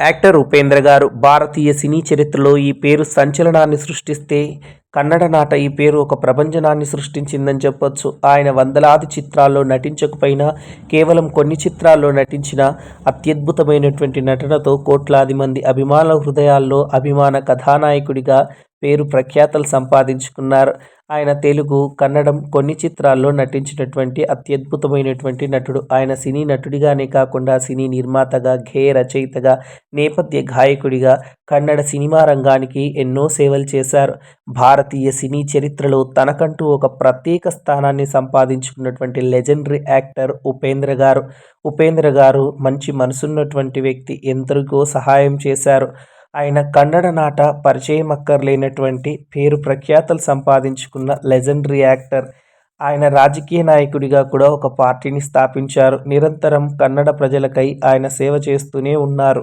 Actor Upendra గారు భారతీయ సినీ చరిత్రలో ఈ పేరు సంచలనాన్ని సృష్టిస్తే కన్నడ నాట ఈ పేరు ఒక ప్రపంచనాన్ని సృష్టించిందని చెప్పొచ్చు. ఆయన వందలాది చిత్రాల్లో నటించకపోయినా కేవలం కొన్ని చిత్రాల్లో నటించిన అత్యద్భుతమైనటువంటి నటనతో కోట్లాది మంది అభిమానుల హృదయాల్లో అభిమాన కథానాయకుడిగా పేరు ప్రఖ్యాతలు సంపాదించుకున్నారు. ఆయన తెలుగు కన్నడం కొన్ని చిత్రాల్లో నటించినటువంటి అత్యద్భుతమైనటువంటి నటుడు. ఆయన సినీ నటుడిగానే కాకుండా సినీ నిర్మాతగా గేయ రచయితగా నేపథ్య గాయకుడిగా కన్నడ సినిమా రంగానికి ఎన్నో సేవలు చేశారు. భారతీయ సినీ చరిత్రలో తనకంటూ ఒక ప్రత్యేక స్థానాన్ని సంపాదించుకున్నటువంటి లెజెండరీ యాక్టర్ ఉపేంద్ర గారు. ఉపేంద్ర గారు మంచి మనసున్నటువంటి వ్యక్తి. ఎందరికో సహాయం చేశారు. ఆయన కన్నడ నాట పరిచయం అక్కర్లేనటువంటి పేరు ప్రఖ్యాతలు సంపాదించుకున్న లెజెండరీ యాక్టర్. ఆయన రాజకీయ నాయకుడిగా కూడా ఒక పార్టీని స్థాపించారు. నిరంతరం కన్నడ ప్రజలకై ఆయన సేవ చేస్తూనే ఉన్నారు.